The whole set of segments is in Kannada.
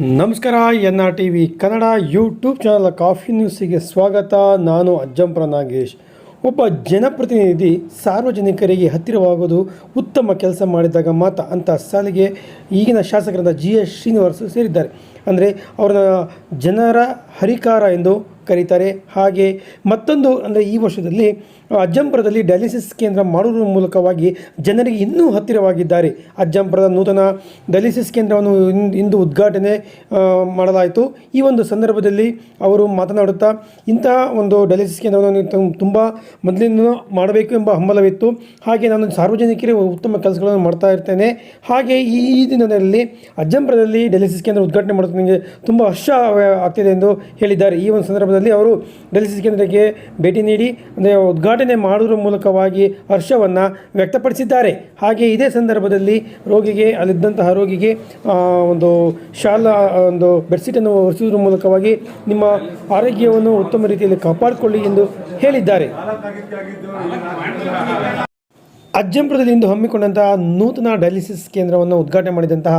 ನಮಸ್ಕಾರ, N R T V Kannada YouTube channel coffee ನ್ಯೂಸಿಗೆ ಸ್ವಾಗತ. ನಾನು ಅಜ್ಜಂಪುರ ನಾಗೇಶ್. ಒಬ್ಬ ಜನಪ್ರತಿನಿಧಿ ಸಾರ್ವಜನಿಕರಿಗೆ ಹತ್ತಿರವಾಗೋದು ಉತ್ತಮ ಕೆಲಸ ಮಾಡಿದಾಗ ಮಾತ್ರ ಅಂತ ಸಾಲಿಗೆ ಈಗಿನ ಶಾಸಕರಾದ ಜಿ ಎಸ್ ಶ್ರೀನಿವಾಸ್ ಸೇರಿದ್ದಾರೆ. ಅಂದರೆ ಅವರನ್ನ ಜನರ ಹರಿಕಾರ ಎಂದು ಕರೀತಾರೆ. ಹಾಗೆ ಮತ್ತೊಂದು ಅಂದರೆ ಈ ವರ್ಷದಲ್ಲಿ ಅಜ್ಜಂಪುರದಲ್ಲಿ ಡಯಾಲಿಸಿಸ್ ಕೇಂದ್ರ ಮಾಡುವ ಮೂಲಕವಾಗಿ ಜನರಿಗೆ ಇನ್ನೂ ಹತ್ತಿರವಾಗಿದ್ದಾರೆ. ಅಜ್ಜಂಪುರದ ನೂತನ ಡಯಾಲಿಸಿಸ್ ಕೇಂದ್ರವನ್ನು ಇಂದು ಉದ್ಘಾಟನೆ ಮಾಡಲಾಯಿತು. ಈ ಒಂದು ಸಂದರ್ಭದಲ್ಲಿ ಅವರು ಮಾತನಾಡುತ್ತಾ ಇಂತಹ ಒಂದು ಡಯಾಲಿಸಿಸ್ ಕೇಂದ್ರವನ್ನು ತುಂಬ ಮೊದಲಿಂದ ಮಾಡಬೇಕು ಎಂಬ ಹಂಬಲವಿತ್ತು. ಹಾಗೆ ನಾನು ಸಾರ್ವಜನಿಕರಿಗೆ ಉತ್ತಮ ಕೆಲಸಗಳನ್ನು ಮಾಡ್ತಾ ಇರ್ತೇನೆ. ಹಾಗೆ ಈ ದಿನದಲ್ಲಿ ಅಜ್ಜಂಪುರದಲ್ಲಿ ಡಯಾಲಿಸಿಸ್ ಕೇಂದ್ರ ಉದ್ಘಾಟನೆ ಮಾಡೋದು ನನಗೆ ತುಂಬ ಹರ್ಷ ಆಗ್ತಿದೆ ಎಂದು ಹೇಳಿದ್ದಾರೆ. ಈ ಒಂದು ಸಂದರ್ಭದಲ್ಲಿ ಅವರು ಡಯಾಲಿಸಿಸ್ ಕೇಂದ್ರಕ್ಕೆ ಭೇಟಿ ನೀಡಿ, ಅಂದರೆ ಉದ್ಘಾಟನೆ ಮಾಡುವುದರ ಮೂಲಕವಾಗಿ ಹರ್ಷವನ್ನು ವ್ಯಕ್ತಪಡಿಸಿದ್ದಾರೆ. ಹಾಗೆ ಇದೇ ಸಂದರ್ಭದಲ್ಲಿ ರೋಗಿಗೆ, ಅಲ್ಲಿದ್ದಂತಹ ರೋಗಿಗೆ ಒಂದು ಶಾಲಾ ಒಂದು ಬೆಡ್ಶೀಟನ್ನು ಒರೆಸುವುದರ ಮೂಲಕವಾಗಿ ನಿಮ್ಮ ಆರೋಗ್ಯವನ್ನು ಉತ್ತಮ ರೀತಿಯಲ್ಲಿ ಕಾಪಾಡಿಕೊಳ್ಳಿ ಎಂದು ಹೇಳಿದ್ದಾರೆ. ಅಜ್ಜಂಪುರದಲ್ಲಿ ಇಂದು ಹಮ್ಮಿಕೊಂಡಂತಹ ನೂತನ ಡಯಾಲಿಸಿಸ್ ಕೇಂದ್ರವನ್ನು ಉದ್ಘಾಟನೆ ಮಾಡಿದಂತಹ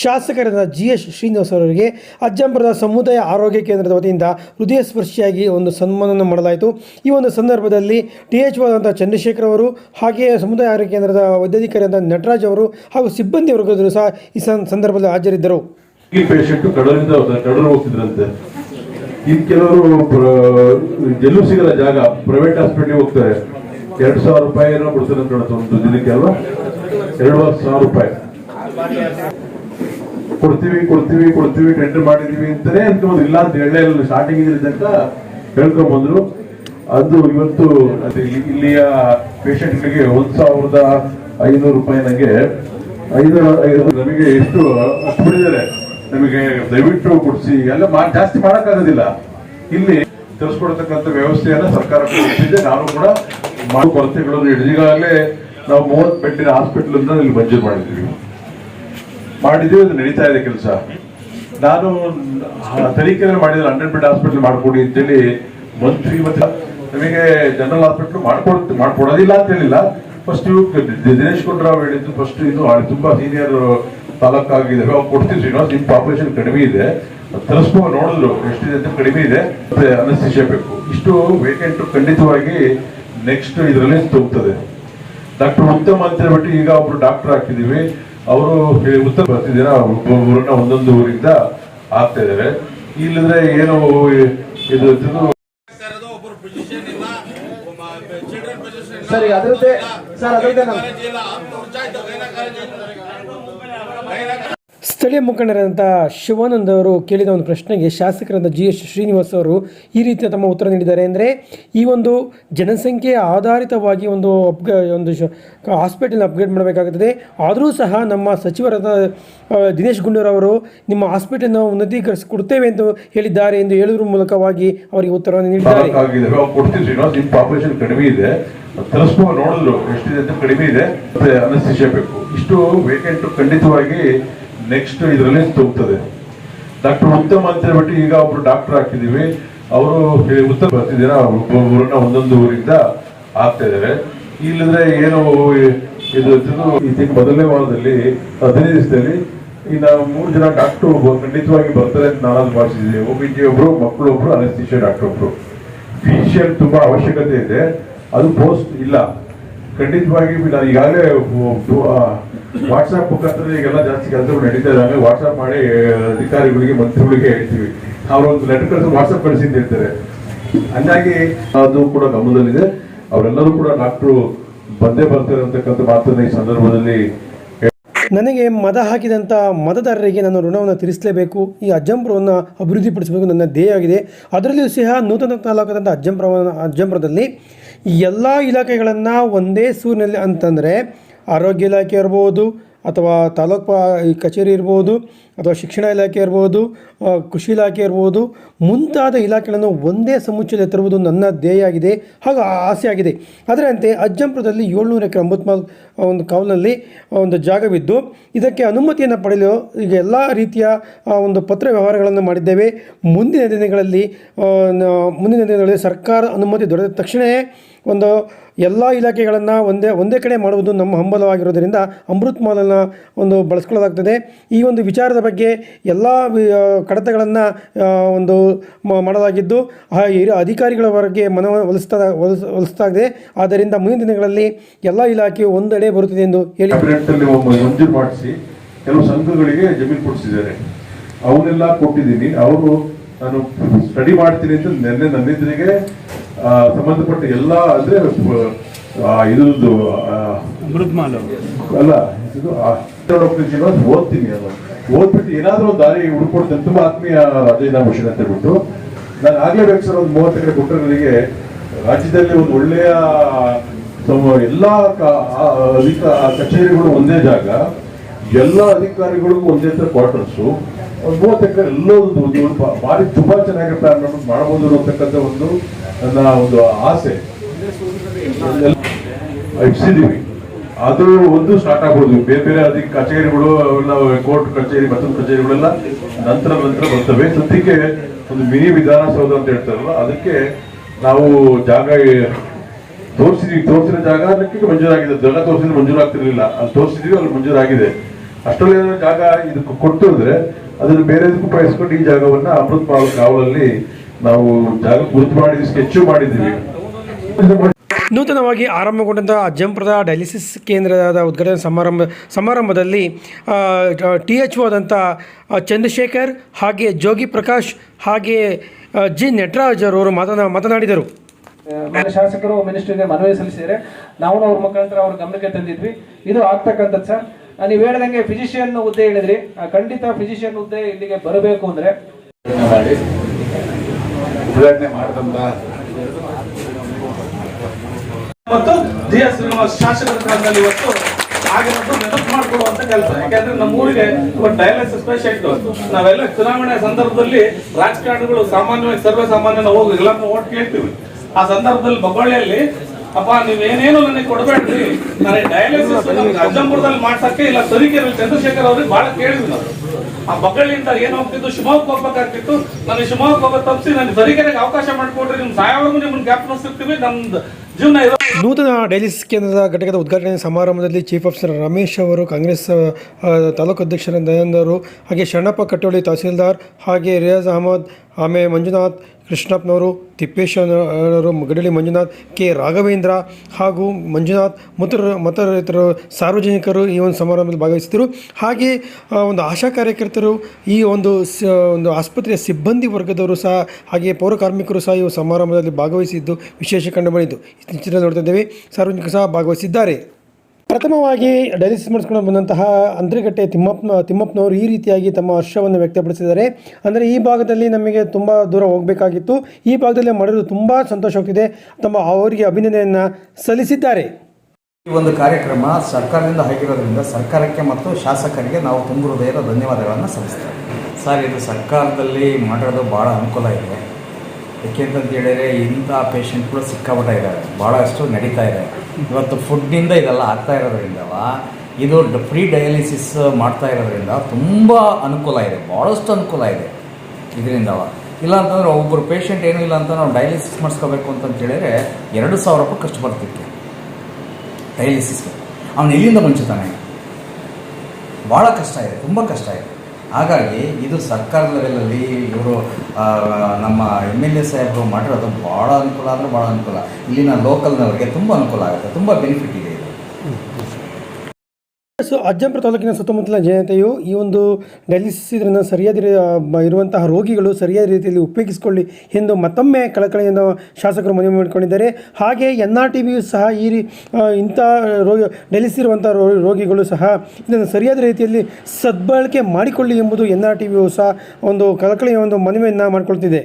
ಶಾಸಕರಾದ ಜಿ ಎಸ್ ಶ್ರೀನಿವಾಸ್ ಅವರಿಗೆ ಅಜ್ಜಂಪುರದ ಸಮುದಾಯ ಆರೋಗ್ಯ ಕೇಂದ್ರದ ವತಿಯಿಂದ ಹೃದಯ ಸ್ಪರ್ಶಿಯಾಗಿ ಒಂದು ಸನ್ಮಾನವನ್ನು ಮಾಡಲಾಯಿತು. ಈ ಒಂದು ಸಂದರ್ಭದಲ್ಲಿ ಟಿ ಎಚ್ ಆದಂಥ ಚಂದ್ರಶೇಖರ್ ಅವರು ಹಾಗೆಯೇ ಸಮುದಾಯ ಆರೋಗ್ಯ ಕೇಂದ್ರದ ವೈದ್ಯಾಧಿಕಾರಿಯಾದ ನಟರಾಜ್ ಅವರು ಹಾಗೂ ಸಿಬ್ಬಂದಿ ವರ್ಗದವರು ಸಹ ಈ ಸಂದರ್ಭದಲ್ಲಿ ಹಾಜರಿದ್ದರು. ಕೆಲವರು ಸಿಗಲ್ಲ ಜಾಗ ಪ್ರೈವೇಟ್ ಹಾಸ್ಪಿಟಲ್ ಹೋಗ್ತಾರೆ. ಎರಡ್ ಸಾವಿರ ರೂಪಾಯಿ ಏನೋ ಬಿಡ್ತೀನಿ ಅಂತ ಹೇಳುತ್ತೆ ಒಂದು ದಿನಕ್ಕೆ ಅಲ್ವಾ? ಎರಡೂವರೆ ಸಾವಿರ ರೂಪಾಯಿ. ಕೊಡ್ತೀವಿ ಕೊಡ್ತೀವಿ ಕೊಡ್ತೀವಿ ಟೆಂಡರ್ ಮಾಡಿದೀವಿ ಅಂತಲೇ ಅಂತ ಒಂದು ಇಲ್ಲ ಅಂತ ಹೇಳಲೇ ಇಲ್ಲ. ಸ್ಟಾರ್ಟಿಂಗ್ ಇದ್ರಿಂದ ಹೇಳ್ಕೊಂಡ್ ಬಂದ್ರು. ಅದು ಇವತ್ತು ಅದೇ ಇಲ್ಲಿ- ಇಲ್ಲಿಯ ಪೇಷಂಟ್ಗಳಿಗೆ ಒಂದ್ ಸಾವಿರದ ಐನೂರು ರೂಪಾಯಿ ನನಗೆ ಐದು ನಮಗೆ ಎಷ್ಟು ಬಿಡಿದ್ದಾರೆ ನಮಗೆ ದಯವಿಟ್ಟು ಕೊಡಿಸಿ. ಎಲ್ಲ ಜಾಸ್ತಿ ಮಾಡಕ್ಕಾಗೋದಿಲ್ಲ. ಇಲ್ಲಿ ತರಿಸ್ಕೊಡ್ತಕ್ಕಂಥ ವ್ಯವಸ್ಥೆಯನ್ನ ಸರ್ಕಾರ ಕೊಡ್ತಿದೆ ನಾನು ಕೂಡ ಕೊರತೆಗಳನ್ನು ಹಿಡಿದಿಗಾಗಲೇ ನಾವು ಮೂವತ್ತು ಬೆಡ್ಡಿನ ಹಾಸ್ಪಿಟಲ್ ಅಂತ ಇಲ್ಲಿ ಮಂಜೂರು ಮಾಡಿದ್ದೀವಿ. ಮಾಡಿದ್ದೀವಿ, ಅದು ನಡೀತಾ ಇದೆ ಕೆಲಸ. ನಾನು ತರೀಕೆರೆ ಮಾಡಿದ್ರೆ ಹಂಡ್ರೆಡ್ ಬೆಡ್ ಹಾಸ್ಪಿಟಲ್ ಮಾಡ್ಕೊಡಿ ಅಂತೇಳಿ ಮಂತ್ರಿ ಮತ್ತೆ ನಮಗೆ ಜನರಲ್ ಹಾಸ್ಪಿಟಲ್ ಮಾಡ್ಕೊಡ್, ಮಾಡ್ಕೊಡೋದಿಲ್ಲ ಅಂತ ಹೇಳಿಲ್ಲ. ಫಸ್ಟ್ ಇವು ದಿನೇಶ್ ಗುಂಡ್ರಾವ್ ಹೇಳಿದ್ದು ಫಸ್ಟ್ ಇದು ತುಂಬಾ ಸೀನಿಯರ್ ತಾಲೂಕಾಗಿದೆ ಅವ್ರು ಕೊಡ್ತೀವಿ ನಿಮ್ ಪಾಪ್ಯುಲೇಷನ್ ಕಡಿಮೆ ಇದೆ. ತರಿಸ್ಕೊ ನೋಡಿದ್ರು, ಎಷ್ಟಿದೆ ಅಂತ ಕಡಿಮೆ ಇದೆ. ಮತ್ತೆ ಅನಸ್ತಿಸಬೇಕು ಇಷ್ಟು ವೇಕೆಂಟ್ ಖಂಡಿತವಾಗಿ ನೆಕ್ಸ್ಟ್ ಇದರಲ್ಲಿ ತೋಗ್ತದೆ. ಡಾಕ್ಟರ್ ಉತ್ತಮ್ ಅಂತ ಹೇಳ್ಬಿಟ್ಟು ಈಗ ಒಬ್ರು ಡಾಕ್ಟರ್ ಹಾಕಿದೀವಿ ಅವರು ಉತ್ತಮ ಬರ್ತಿದ್ದೀರಾ? ಒಬ್ಬೊಬ್ಬರನ್ನ ಒಂದೊಂದು ಊರಿಂದ ಆಗ್ತಾ ಇದಾರೆ. ಇಲ್ಲಂದ್ರೆ ಏನು ಇದು ಸರಿ ಇರೋದು ಒಬ್ಬರು ಪೊಸಿಷನ್ ಇಲ್ಲ ಚಿಲ್ಡ್ರನ್ ಪೊಸಿಷನ್ ಇಲ್ಲ ಸರ್, ಅದರದ್ದೇ ಸರ್, ಅದರದ್ದೇ ಸ್ಥಳೀಯ ಮುಖಂಡರಾದಂಥ ಶಿವಾನಂದ್ ಅವರು ಕೇಳಿದ ಒಂದು ಪ್ರಶ್ನೆಗೆ ಶಾಸಕರಾದ ಜಿ ಎಸ್ ಶ್ರೀನಿವಾಸ್ ಅವರು ಈ ರೀತಿಯ ತಮ್ಮ ಉತ್ತರ ನೀಡಿದ್ದಾರೆ ಅಂದರೆ ಈ ಒಂದು ಜನಸಂಖ್ಯೆ ಆಧಾರಿತವಾಗಿ ಒಂದು ಅಪ್ಗ, ಒಂದು ಹಾಸ್ಪಿಟಲ್ನ ಹಾಸ್ಪಿಟಲ್ ಅಪ್ಗ್ರೇಡ್ ಮಾಡಬೇಕಾಗುತ್ತದೆ. ಆದರೂ ಸಹ ನಮ್ಮ ಸಚಿವರಾದ ದಿನೇಶ್ ಗುಂಡೂರವರು ಅವರು ನಿಮ್ಮ ಹಾಸ್ಪಿಟಲ್ನ ಉನ್ನತೀಕರಿಸಿಕೊಡ್ತೇವೆ ಎಂದು ಹೇಳಿದ್ದಾರೆ ಎಂದು ಹೇಳುವುದರ ಮೂಲಕವಾಗಿ ಅವರಿಗೆ ಉತ್ತರವನ್ನು ನೀಡಿದ್ದಾರೆ. ನೋಡಿದ್ರು ಎಷ್ಟಿದೆ ಅಂತ ಕಡಿಮೆ ಇದೆ. ಇಷ್ಟು ವೇಕೆಂಟ್ ಖಂಡಿತವಾಗಿ ನೆಕ್ಸ್ಟ್ ಇದರಲ್ಲೇ ತೋಗ್ತದೆ. ಡಾಕ್ಟರ್ ಉತ್ತಮ್ ಅಂತ ಹೇಳ್ಬಿಟ್ಟು ಈಗ ಒಬ್ರು ಡಾಕ್ಟರ್ ಹಾಕಿದೀವಿ ಅವರು ಉತ್ತಮ ಬರ್ತಿದ್ದೀರಾ? ಒಬ್ಬೊಬ್ಬರನ್ನ ಒಂದೊಂದು ಊರಿಂದ ಆಗ್ತಾ ಇದಾರೆ ಇಲ್ಲಂದ್ರೆ ಏನು, ಇದು ಇದು ಇದಕ್ಕೆ ಮೊದಲನೇ ವಾರದಲ್ಲಿ, ಹದಿನೈದು ದಿವಸದಲ್ಲಿ ಇನ್ನ ಮೂರು ಜನ ಡಾಕ್ಟರ್ ಖಂಡಿತವಾಗಿ ಬರ್ತಾರೆ ಅಂತ ನಾನು ಭಾವಿಸಿದ್ದೀನಿ ಒಬ್ಬ ಜಿ ಒಬ್ರು, ಮಕ್ಕಳು ಒಬ್ರು ಅನಸ್ತಿಷಿಯಾ ಡಾಕ್ಟರ್ ಒಬ್ರು. ಫಿಸಿಷಿಯನ್ ತುಂಬಾ ಅವಶ್ಯಕತೆ ಇದೆ. ಅದು ಪೋಸ್ಟ್ ಇಲ್ಲ. ಖಂಡಿತವಾಗಿ ನಾನು ಈಗಾಗಲೇ ವಾಟ್ಸಪ್ ಮುಖಾಂತರ ಈಗೆಲ್ಲ ಜಾಸ್ತಿ ಕೆಲಸಗಳು ನಡೀತಾ ಇದ್ದಾವೆ. ವಾಟ್ಸಪ್ ಮಾಡಿ ಅಧಿಕಾರಿಗಳಿಗೆ, ಮಂತ್ರಿಗಳಿಗೆ ಹೇಳ್ತೀವಿ. ಅವರೊಂದು ಲೆಟರ್ ಕಳಿಸಿ ವಾಟ್ಸಾಪ್ ಕಳಿಸಿ ಅಂತ ಹೇಳ್ತಾರೆ ಹಂಗಾಗಿ ಅದು ಕೂಡ ಗಮನದಲ್ಲಿದೆ. ಅವರೆಲ್ಲರೂ ಕೂಡ ಡಾಕ್ಟ್ರು ಬಂದೇ ಬರ್ತಾರೆ ಅಂತಕ್ಕಂಥ ಈ ಸಂದರ್ಭದಲ್ಲಿ ನನಗೆ ಮತ ಹಾಕಿದಂಥ ಮತದಾರರಿಗೆ ನಾನು ಋಣವನ್ನು ತೀರಿಸಲೇಬೇಕು. ಈ ಅಜ್ಜಂಪುರವನ್ನು ಅಭಿವೃದ್ಧಿಪಡಿಸಬೇಕು. ನನ್ನ ಧ್ಯೇಯ ಆಗಿದೆ. ಅದರಲ್ಲಿಯೂ ಸಹ ನೂತನ ತಾಲೂಕಾದಂಥ ಅಜ್ಜಂಪುರವನ್ನು ಅಜ್ಜಂಪುರದಲ್ಲಿ ಎಲ್ಲ ಇಲಾಖೆಗಳನ್ನು ಒಂದೇ ಸೂರಿನಲ್ಲಿ ಅಂತಂದರೆ ಆರೋಗ್ಯ ಇಲಾಖೆ ಇರ್ಬೋದು ಅಥವಾ ತಾಲೂಕು ಈ ಕಚೇರಿ ಇರ್ಬೋದು ಅಥವಾ ಶಿಕ್ಷಣ ಇಲಾಖೆ ಇರ್ಬೋದು ಕೃಷಿ ಇಲಾಖೆ ಇರ್ಬೋದು, ಮುಂತಾದ ಇಲಾಖೆಗಳನ್ನು ಒಂದೇ ಸಮುಚ್ಚಯದಲ್ಲಿ ತರುವುದು ನನ್ನ ಧ್ಯೇಯ ಆಗಿದೆ ಹಾಗೂ ಆ ಆಸೆ ಆಗಿದೆ. ಅದರಂತೆ ಅಜ್ಜಂಪುರದಲ್ಲಿ ಏಳ್ನೂರ ಎಕರೆ ಅಂಬತ್ಮಾಲ್ ಒಂದು ಕಾವಲಿನಲ್ಲಿ ಒಂದು ಜಾಗವಿದ್ದು, ಇದಕ್ಕೆ ಅನುಮತಿಯನ್ನು ಪಡೆಯಲು ಈಗ ಎಲ್ಲ ರೀತಿಯ ಒಂದು ಪತ್ರ ವ್ಯವಹಾರಗಳನ್ನು ಮಾಡಿದ್ದೇವೆ. ಮುಂದಿನ ದಿನಗಳಲ್ಲಿ ಮುಂದಿನ ದಿನಗಳಲ್ಲಿ ಸರ್ಕಾರ ಅನುಮತಿ ದೊರೆತ ತಕ್ಷಣವೇ ಒಂದು ಎಲ್ಲ ಇಲಾಖೆಗಳನ್ನು ಒಂದೇ ಒಂದೇ ಕಡೆ ಮಾಡುವುದು ನಮ್ಮ ಹಂಬಲವಾಗಿರೋದರಿಂದ ಅಮೃತ್ ಮಾಲನ್ನು ಒಂದು ಬಳಸ್ಕೊಳ್ಳೋದಾಗ್ತದೆ. ಈ ಒಂದು ವಿಚಾರದ ಬಗ್ಗೆ ಎಲ್ಲ ಕಡತಗಳನ್ನು ಒಂದು ಮಾಡಲಾಗಿದ್ದು ಹಿರಿಯ ಅಧಿಕಾರಿಗಳವರೆಗೆ ಮನ ಒಲಿಸ್ತಾ ಒಲಿಸ್ ಒಲಿಸ್ತಾ ಇದೆ ಆದ್ದರಿಂದ ಮುಂದಿನ ದಿನಗಳಲ್ಲಿ ಎಲ್ಲ ಇಲಾಖೆಯು ಒಂದೆಡೆ ಬರುತ್ತದೆ ಎಂದು ಹೇಳಿ ಕೆಲವು ಸಂಘಗಳಿಗೆ ಜಮೀನು ಕೊಡಿಸಿದ್ದಾರೆ. ಅವನ್ನೆಲ್ಲ ಕೊಟ್ಟಿದ್ದೀನಿ. ಅವರು ನಾನು ಸ್ಟಡಿ ಮಾಡ್ತೀನಿ ಅಂತ ನಿನ್ನೆ ನನ್ನೆದುರಿಗೆ ಸಂಬಂಧಪಟ್ಟ ಎಲ್ಲ ಅಂದ್ರೆ ಇದ್ರದ್ದು ಅಲ್ಲ ಇದು ಓದ್ತೀನಿ ಅದು ಓದ್ಬಿಟ್ಟು ಏನಾದ್ರೂ ಒಂದು ದಾರಿ ಹುಡ್ಕೊಡ್ತೇನೆ ತುಂಬಾ ಆತ್ಮೀಯ ರಾಜೀನಾಮೆ ಅಂತ ಹೇಳ್ಬಿಟ್ಟು ನಾನು ಆಗ್ಲೇಬೇಕು ಸರ್ ಒಂದು ಮೂವತ್ತು ಎಕರೆ ಕೊಟ್ಟರೆ ನನಗೆ ರಾಜ್ಯದಲ್ಲಿ ಒಂದು ಒಳ್ಳೆಯ ಎಲ್ಲಾ ಕಚೇರಿಗಳು ಒಂದೇ ಜಾಗ ಎಲ್ಲ ಅಧಿಕಾರಿಗಳಿಗೂ ಒಂದೇ ತರ ಕ್ವಾರ್ಟರ್ಸು ಒಂದು ಮೂವತ್ತು ಎಕರೆ ಎಲ್ಲೋದು ಭಾರಿ ತುಂಬಾ ಚೆನ್ನಾಗಿ ಅನ್ನೋದು ಮಾಡಬಹುದು ಅನ್ನತಕ್ಕಂಥ ಒಂದು, ನನ್ನ ಒಂದು ಆಸೆ. ಇಡ್ಸಿದೀವಿ ಅದು ಒಂದು ಸ್ಟಾರ್ಟ್ ಆಗ್ಬೋದು. ಬೇರೆ ಬೇರೆ ಅದಕ್ಕೆ ಕಚೇರಿಗಳು, ಅವೆಲ್ಲ ಕೋರ್ಟ್ ಕಚೇರಿ, ಮತ್ತೊಂದು ಕಚೇರಿಗಳೆಲ್ಲ ನಂತರ ನಂತರ ಬರ್ತವೆ. ಸದ್ಯಕ್ಕೆ ಒಂದು ಮಿನಿ ವಿಧಾನಸೌಧ ಅಂತ ಹೇಳ್ತಾರಲ್ಲ, ಅದಕ್ಕೆ ನಾವು ಜಾಗ ತೋರಿಸಿದ್ವಿ. ತೋರಿಸಿದ ಜಾಗ ಅದಕ್ಕೆ ಮಂಜೂರಾಗಿದೆ. ಜಾಗ ತೋರಿಸಿದ್ರೆ ಮಂಜೂರಾಗ್ತಿರ್ಲಿಲ್ಲ. ಅಲ್ಲಿ ತೋರಿಸಿದ್ವಿ, ಅಲ್ಲಿ ಮಂಜೂರಾಗಿದೆ. ಅಷ್ಟರಲ್ಲಿ ಜಾಗ ಇದಕ್ಕೆ ಕೊಟ್ಟು ಅದನ್ನು ಬೇರೆ ಉಪಯೋಗಿಸ್ಕೊಂಡು ಈ ಜಾಗವನ್ನ ಅಮೃತ್ ಮಹಲ್ ಕಾವಲಲ್ಲಿ ನಾವು ಜಾಗ ಗುರುತು ಮಾಡಿ ಸ್ಕೆಚ್ ಮಾಡಿದ್ದೀವಿ. ನೂತನವಾಗಿ ಆರಂಭಗೊಂಡಂತಹ ಅಜ್ಜಂಪುರದ ಡಯಾಲಿಸಿಸ್ ಕೇಂದ್ರದ ಉದ್ಘಾಟನಾ ಸಮಾರಂಭ ಸಮಾರಂಭದಲ್ಲಿ ಟಿ ಎಚ್ ಆದಂಥ ಚಂದ್ರಶೇಖರ್ ಹಾಗೆ ಜೋಗಿ ಪ್ರಕಾಶ್ ಹಾಗೆ ಜಿ ನಟರಾಜ್ ಅವರು ಮಾತನಾ ಮಾತನಾಡಿದರು. ಮಾನ್ಯ ಶಾಸಕರು ಮಿನಿಸ್ಟರ್ಗೆ ಮನವಿ ಸಲ್ಲಿಸಿದರೆ ನಾವು ಅವ್ರ ಮುಖಾಂತರ ಅವ್ರ ಗಮನಕ್ಕೆ ತಂದಿದ್ವಿ. ಇದು ಆಗ್ತಕ್ಕಂಥದ್ದು ಸರ್. ನೀವು ಹೇಳ್ದಂಗೆ ಫಿಸಿಷಿಯನ್ ಹುದ್ದೆ ಹೇಳಿದ್ರಿ. ಆ, ಖಂಡಿತ ಫಿಸಿಷಿಯನ್ ಹುದ್ದೆ ಇಲ್ಲಿಗೆ ಬರಬೇಕು ಅಂದ್ರೆ. ಮಾಡಿ ಉದ್ಘಾಟನೆ ಮಾಡಿದಂತ ಮತ್ತು ಜಿ ಎಸ್ ಶ್ರೀನಿವಾಸ್ ಶಾಸಕರ ಕಾಲದಲ್ಲಿ ಇವತ್ತು ಆಗಿರೋದು ನೆನಪು ಮಾಡಿಕೊಡುವಂತ ಕೆಲಸ. ಯಾಕಂದ್ರೆ ನಮ್ಮ ಊರಿಗೆ ಇವತ್ತು ಡಯಾಲಿಸಿಸ್ ಪೇಷಂಟ್ ನಾವೆಲ್ಲ ಚುನಾವಣೆ ಸಂದರ್ಭದಲ್ಲಿ ರಾಜಕಾರಣಿಗಳು ಸಾಮಾನ್ಯವಾಗಿ ಸರ್ವೇ ಸಾಮಾನ್ಯ ನಾವು ಹೋಗಿ ಅಂತ ಓಟ್ ಕೇಳ್ತೀವಿ. ಆ ಸಂದರ್ಭದಲ್ಲಿ ಬೊಬ್ಬಳ್ಳಿಯಲ್ಲಿ ಅಪ್ಪ ನೀವೇನೇನು ನನಗೆ ಕೊಡಬೇಡ್ರಿ. ನನಗೆ ಡಯಾಲಿಸಿಸ್ ನಮ್ಗೆ ಅಜ್ಜಂಪುರದಲ್ಲಿ ಮಾಡ್ಸಕ್ಕೆ ಇಲ್ಲ. ತರೀಕೆರೆಯಲ್ಲಿ ಚಂದ್ರಶೇಖರ್ ಅವ್ರಿಗೆ ಬಹಳ ಕೇಳಿದ್ವಿ ನಾವು ಆ ಮಗಳಿಂದ ಏನು ಹೋಗ್ತಿದ್ದು ಶಿವಮೊಗ್ಗ ಹೋಗ್ಬೇಕಾಗ್ತಿತ್ತು. ನನಗೆ ಶಿವಮೊಗ್ಗ ಹೋಗೋ ತಪ್ಪಿಸಿ ನನಗೆ ತರೀಕೆರೆಗೆ ಅವಕಾಶ ಮಾಡಿಕೊಡ್ರಿ ನಿಮ್ ಸಾಯವರೆಗೂ ನಿಮ್ಮನ್ನ ಸಿಗ್ತೀವಿ ನಮ್ದು ಜೀವನ ನೂತನ ಡಯಾಲಿಸಿಸ್ ಕೇಂದ್ರದ ಘಟಕದ ಉದ್ಘಾಟನೆ ಸಮಾರಂಭದಲ್ಲಿ ಚೀಫ್ ಆಫೀಸರ್ ರಮೇಶ್ ಅವರು, ಕಾಂಗ್ರೆಸ್ ತಾಲೂಕು ಅಧ್ಯಕ್ಷರ ದಯಾನಂದ ಅವರು, ಹಾಗೆ ಶರಣಪ್ಪ ಕಟ್ಟೋಳಿ ತಹಸೀಲ್ದಾರ್, ಹಾಗೆ ರಿಯಾಜ್ ಅಹಮದ್ ಆಮೇಲೆ ಮಂಜುನಾಥ್, ಕೃಷ್ಣಪ್ಪನವರು ತಿಪ್ಪೇಶ್ವರವರು ಗಡಲಿ ಮಂಜುನಾಥ್, ಕೆ. ರಾಘವೇಂದ್ರ ಹಾಗೂ ಮಂಜುನಾಥ್ ಮತರ ಮತರೈತರು ಸಾರ್ವಜನಿಕರು ಈ ಒಂದು ಸಮಾರಂಭದಲ್ಲಿ ಭಾಗವಹಿಸಿದರು ಹಾಗೆ ಒಂದು ಆಶಾ ಕಾರ್ಯಕರ್ತರು ಈ ಒಂದು ಒಂದು ಆಸ್ಪತ್ರೆಯ ಸಿಬ್ಬಂದಿ ವರ್ಗದವರು ಸಹ, ಹಾಗೆ ಪೌರ ಕಾರ್ಮಿಕರು ಸಹ ಈ ಸಮಾರಂಭದಲ್ಲಿ ಭಾಗವಹಿಸಿದ್ದು ವಿಶೇಷ ಈ ಚಿತ್ರ ನೋಡ್ತಾ ಇದ್ದೇವೆ, ಸಾರ್ವಜನಿಕರು ಸಹ ಭಾಗವಹಿಸಿದ್ದಾರೆ. ಪ್ರಥಮವಾಗಿ ಡಯಾಲಿಸಿಸ್ ಮಾಡಿಸ್ಕೊಂಡು ಬಂದಂತಹ ಅಂದ್ರಗಟ್ಟೆ ತಿಮ್ಮಪ್ಪನ ತಿಮ್ಮಪ್ಪನವರು ಈ ರೀತಿಯಾಗಿ ತಮ್ಮ ಹರ್ಷವನ್ನು ವ್ಯಕ್ತಪಡಿಸಿದ್ದಾರೆ. ಅಂದರೆ ಈ ಭಾಗದಲ್ಲಿ ನಮಗೆ ತುಂಬ ದೂರ ಹೋಗಬೇಕಾಗಿತ್ತು. ಈ ಭಾಗದಲ್ಲಿ ಮಾಡಿದ್ರು ತುಂಬ ಸಂತೋಷವಾಗಿದೆ ತಮ್ಮ ಅವರಿಗೆ ಅಭಿನಂದನೆಯನ್ನು ಸಲ್ಲಿಸಿದ್ದಾರೆ. ಈ ಒಂದು ಕಾರ್ಯಕ್ರಮ ಸರ್ಕಾರದಿಂದ ಆಗಿರೋದ್ರಿಂದ ಸರ್ಕಾರಕ್ಕೆ ಮತ್ತು ಶಾಸಕರಿಗೆ ನಾವು ತುಂಬ ಹೃದಯದ ಧನ್ಯವಾದಗಳನ್ನು ಸಲ್ಲಿಸ್ತೇವೆ. ಸರ್, ಇದು ಸರ್ಕಾರದಲ್ಲಿ ಮಾಡಿರೋದು ಭಾಳ ಅನುಕೂಲ ಇದೆ. ಏಕೆಂತಂತ ಹೇಳಿದರೆ ಇಂಥ ಪೇಷಂಟ್ಗಳು ಸಿಕ್ಕಾಪಟ್ಟ ಇದ್ದಾರೆ. ಭಾಳಷ್ಟು ನಡೀತಾ ಇದೆ. ಇವತ್ತು ಫುಡ್ನಿಂದ ಇದೆಲ್ಲ ಆಗ್ತಾ ಇರೋದ್ರಿಂದವ ಇದು ಫ್ರೀ ಡಯಾಲಿಸಿಸ್ ಮಾಡ್ತಾ ಇರೋದ್ರಿಂದ ತುಂಬ ಅನುಕೂಲ ಇದೆ. ಭಾಳಷ್ಟು ಅನುಕೂಲ ಇದೆ ಇದರಿಂದವ ಇಲ್ಲ ಅಂತಂದ್ರೆ ಒಬ್ಬರು ಪೇಷಂಟ್ ಏನೂ ಇಲ್ಲ ಅಂತ ನಾವು ಡಯಾಲಿಸಿಸ್ ಮಾಡಿಸ್ಕೋಬೇಕು ಅಂತಂತ ಹೇಳಿದ್ರೆ ಎರಡು ಸಾವಿರ ರೂಪಾಯಿ ಖರ್ಚು ಬರ್ತಿತ್ತು ಡಯಾಲಿಸಿಸ್ಗೆ ಅವನು ಎಲ್ಲಿಂದ ಮುಂಚಿತಾನೆ ಭಾಳ ಕಷ್ಟ ಇದೆ, ತುಂಬ ಕಷ್ಟ ಇದೆ. ಹಾಗಾಗಿ ಇದು ಸರ್ಕಾರದ ಲೆವೆಲಲ್ಲಿ ಇವರು ನಮ್ಮ ಎಂ ಎಲ್ ಎ ಸಾಹೇಬರು ಮಾಡಿರೋದು ಭಾಳ ಅನುಕೂಲ ಅಂದರೆ ಭಾಳ ಅನುಕೂಲ. ಇಲ್ಲಿನ ಲೋಕಲ್ನವರಿಗೆ ತುಂಬ ಅನುಕೂಲ ಆಗುತ್ತೆ, ತುಂಬ ಬೆನಿಫಿಟ್ ಇದೆ. ಸೊ ಅಜ್ಜಂಪುರ ತಾಲೂಕಿನ ಸುತ್ತಮುತ್ತಲಿನ ಜನತೆಯು ಈ ಒಂದು ಡಯಾಲಿಸಿಸ್ ಇದನ್ನು ಸರಿಯಾದ ಇರುವಂತಹ ರೋಗಿಗಳು ಸರಿಯಾದ ರೀತಿಯಲ್ಲಿ ಉಪಯೋಗಿಸಿಕೊಳ್ಳಿ ಎಂದು ಮತ್ತೊಮ್ಮೆ ಕಳಕಳಿಯನ್ನು ಶಾಸಕರು ಮನವಿ ಮಾಡಿಕೊಂಡಿದ್ದಾರೆ. ಹಾಗೆ ಎನ್ ಆರ್ ಟಿ ಬಿಯು ಸಹ ಈ ರೀ ಇಂಥ ರೋಗಿ ಡಯಾಲಿಸಿಸ್ ಇರುವಂಥ ರೋಗಿಗಳು ಸಹ ಇದನ್ನು ಸರಿಯಾದ ರೀತಿಯಲ್ಲಿ ಸದ್ಬಳಕೆ ಮಾಡಿಕೊಳ್ಳಿ ಎಂಬುದು ಎನ್ ಆರ್ ಟಿ ಬಿಯು ಸಹ ಒಂದು ಕಳಕಳಿಯ ಒಂದು ಮನವಿಯನ್ನು ಮಾಡಿಕೊಳ್ತಿದೆ.